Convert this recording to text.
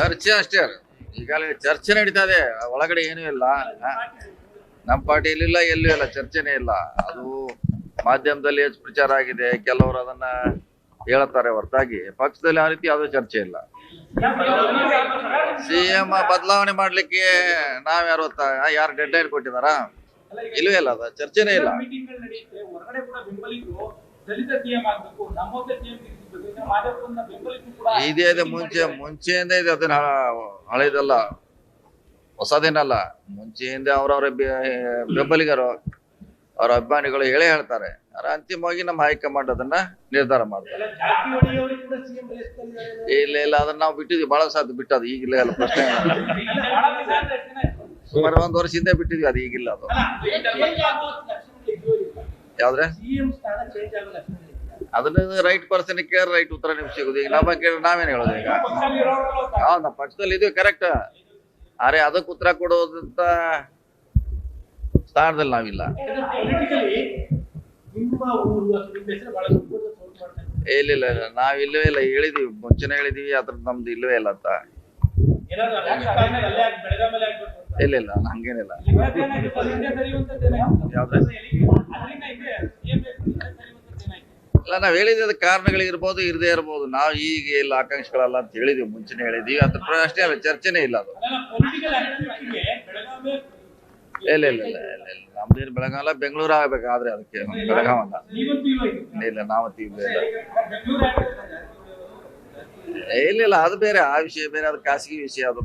ಚರ್ಚೆ ಅಷ್ಟೇ ಈಗ ಈಗಾಗಲೇ ಚರ್ಚೆ ನಡೀತಾ ಇದೆ ಒಳಗಡೆ ಏನೂ ಇಲ್ಲ. ನಮ್ಮ ಪಾರ್ಟಿಯಲ್ಲಿ ಇಲ್ಲ ಎಲ್ಲೂ ಇಲ್ಲ. ಚರ್ಚೆನೇ ಇಲ್ಲ. ಅದು ಮಾಧ್ಯಮದಲ್ಲಿ ಹೆಚ್ಚು ಪ್ರಚಾರ ಆಗಿದೆ. ಕೆಲವರು ಅದನ್ನ ಹೇಳ್ತಾರೆ ಹೊರತಾಗಿ. ಪಕ್ಷದಲ್ಲಿ ಆ ರೀತಿ ಯಾವುದೇ ಚರ್ಚೆ ಇಲ್ಲ. ಸಿಎಂ ಬದಲಾವಣೆ ಮಾಡ್ಲಿಕ್ಕೆ ನಾವ್ಯಾರು ಯಾರು ಡೆಡ್ ಲೈನ್ ಕೊಟ್ಟಿದಾರಾ ಇಲ್ಲವೇ ಇಲ್ಲ ಅದ. ಚರ್ಚೆನೇ ಇಲ್ಲ. ಇದೇ ಮುಂಚೆ ಮುಂಚೆಯಿಂದ ಇದೆ ಅದನ್ನ ಹಳೆಯದಲ್ಲ ಹಳೇದಲ್ಲ ಹೊಸದೇನಲ್ಲ ಮುಂಚೆಯಿಂದ ಅವರವರ ಬೆಂಬಲಿಗರು ಅವರ ಅಭಿಮಾನಿಗಳು ಹೇಳೇ ಹೇಳ್ತಾರೆ. ಆದ್ರೆ ಅಂತಿಮವಾಗಿ ನಮ್ಮ ಹೈಕಮಾಂಡ್ ಅದನ್ನ ನಿರ್ಧಾರ ಮಾಡ್ತಾರೆ. ಇಲ್ಲ ಇಲ್ಲ ಅದನ್ನ ನಾವು ಬಿಟ್ಟಿದ್ವಿ ಬಹಳ ಸಾಧ್ಯ ಬಿಟ್ಟದು ಈಗಿಲ್ಲ ಎಲ್ಲ ಪ್ರಶ್ನೆ? ಸುಮಾರು ಒಂದ್ ವರ್ಷದಿಂದ ಬಿಟ್ಟಿದ್ವಿ ಅದು ಈಗಿಲ್ಲ ಅದು. ಯಾವ್ದ್ರೆ? ಅದನ್ನ ರೈಟ್ ಪರ್ಸನ್ ಕೇರ್ ರೈಟ್ ಉತ್ತರ ನಿಮ್ಗೆ ಸಿಗುದು. ಈಗ ನಮ್ಮ ಕೇಳಿ ನಾವೇನ್ ಹೇಳೋದು ಈಗ? ಹೌದ ನಮ್ಮ ಪಕ್ಷದಲ್ಲಿ ಇದೀವಿ ಕರೆಕ್ಟ್ ಆದ್ರೆ ಅದಕ್ಕೆ ಉತ್ತರ ಕೊಡೋದಂತ ಸ್ಥಾನದಲ್ಲಿ ನಾವಿಲ್ಲ. ಇದೆ. ಇಲ್ಲ ಇಲ್ಲ ಇಲ್ಲ. ನಾವ್ ಇಲ್ಲವೇ ಇಲ್ಲ. ಹೇಳಿದೀವಿ ಮುಂಚೆನೆ ಹೇಳಿದೀವಿ ಅದ್ರ ನಮ್ದು ಇಲ್ಲವೇ ಇಲ್ಲ ಅಂತ. ಇಲ್ಲ ಇಲ್ಲ ಹಂಗೇನಿಲ್ಲ? ಯಾವ್ದು? ಸರಿಯುವಂಥದ್ದೇನಾಯ್ತು? ನಾವು ನಾವ್ ಹೇಳಿದ ಕಾರಣಗಳಿರ್ಬೋದು ಇರದೇ ಇರ್ಬೋದು. ನಾವು ಈಗ ಇಲ್ಲ ಆಕಾಂಕ್ಷಿಗಳಲ್ಲ ಅಂತ ಹೇಳಿದೀವಿ ಮುಂಚೆನೆ ಹೇಳಿದೀವಿ. ಅದ್ರ ಪ್ರಶ್ನೆ ಅಲ್ಲ ಚರ್ಚೆನೇ ಇಲ್ಲ ಅದು. ಇಲ್ಲ ಇಲ್ಲ ಇಲ್ಲ ಇಲ್ಲ ಇಲ್ಲ. ನಮ್ದೇನು ಬೆಳಗಾವಲ್ಲ ಬೆಂಗಳೂರು ಆಗ್ಬೇಕಾದ್ರೆ ಅದಕ್ಕೆ ಬೆಳಗಾವಲ್ಲ ಇಲ್ಲ. ಬೆಂಗಳೂರು ಇಲ್ಲ ಇಲ್ಲ ಅದು ಬೇರೆ ಆ ವಿಷಯ ಬೇರೆ ಅದು ಖಾಸಗಿ ವಿಷಯ ಅದು